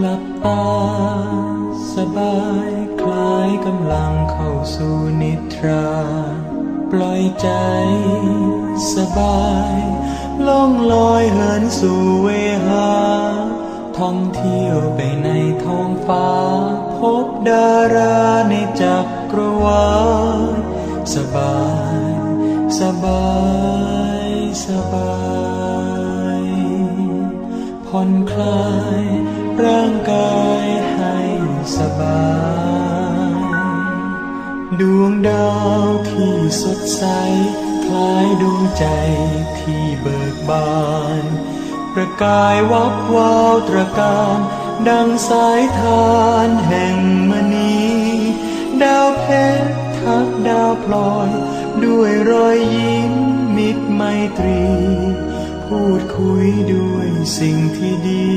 หลับตา สบายคลายกำลังเข้าสู่นิทรา ปล่อยใจ สบายล่องลอยเหินสู่เวหา ท่องเที่ยวไปในท้องฟ้า พบดาราในจักรวาลสบาย สบาย สบาย ผ่อนคลาย ร่างกายให้สบาย ดวงดาวที่สดใส คล้ายดวงใจที่เบิกบาน ประกายวับวาวตระการ ดังสายทานแห่งมณีดาวเพชรทักดาวพลอย ด้วยรอยยิ้มมิตรไมตรี พูดคุยด้วย สิ่งที่ดี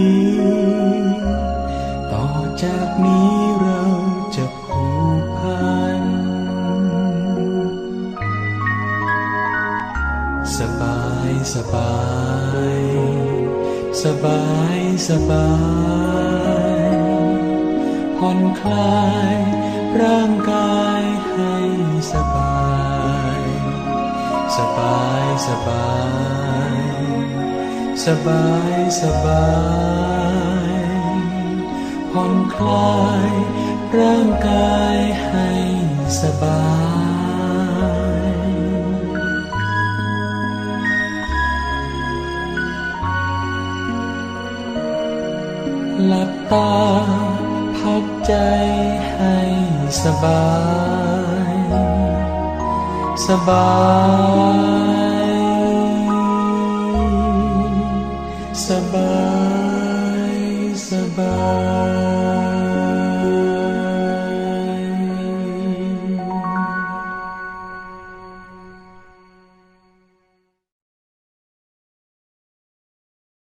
ต่อจากนี้เราจะผูกพัน สบายสบาย สบายสบายผ่อนคลายร่างกายให้สบาย สบายสบาย สบายสบายผ่อนคลายร่างกายให้สบายหลับตา พักใจให้สบาย สบาย sabay-sabay.